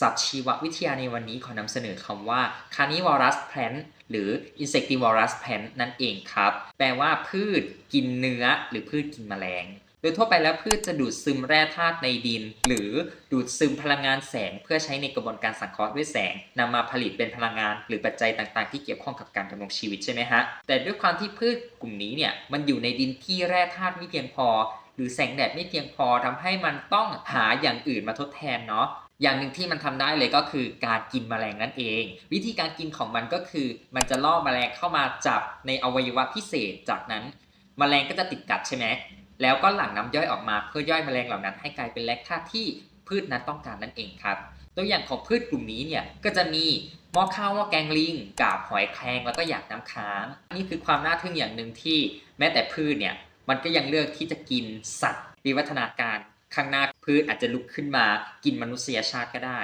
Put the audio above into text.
ศัพท์ชีววิทยาในวันนี้ขอนำเสนอคำว่า carnivorous plant หรือ insectivorous plant นั่นเองครับ แปลว่าพืชกินเนื้อหรือพืชกินแมลง โดยทั่วไปแล้วพืชจะดูดซึมแร่ธาตุในดิน หรือดูดซึมพลังงานแสง เพื่อใช้ในกระบวนการสังเคราะห์ด้วยแสงนำมาผลิตเป็นพลังงาน หรือปัจจัยต่างๆ ที่เกี่ยวข้องกับการดำรงชีวิตใช่ไหมฮะแต่ด้วยความที่พืชกลุ่มนี้เนี่ยมันอยู่ในดินที่แร่ธาตุไม่เพียงพอ หรือแสงแดดไม่เพียงพอทำให้มันต้องหาอย่างอื่นมาทดแทนเนาะอย่างหนึ่งที่มันทำได้เลยก็คือการกินแมลงนั่นเอง วิธีการกินของมันก็คือ มันจะล่อแมลงเข้ามาจับในอวัยวะพิเศษจากนั้นแมลงก็จะติดกัดใช่ไหม แล้วก็หลั่งน้ำย่อยออกมาเพื่อย่อยแมลงเหล่านั้นให้กลายเป็นแลคธาตุที่พืชนั้นต้องการนั่นเองครับ ตัวอย่างของพืชกลุ่มนี้เนี่ยก็จะมีหม้อข้าวหม้อแกงลิงกาบหอยแครงแล้วก็หยาดน้ำค้างนี่คือความน่าทึ่งอย่างหนึ่งที่แม้แต่พืชเนี่ยมันก็ยังเลือกที่จะกินสัตว์วิวัฒนาการข้างหน้าพืชอาจจะลุกขึ้นมากินมนุษยชาติก็ได้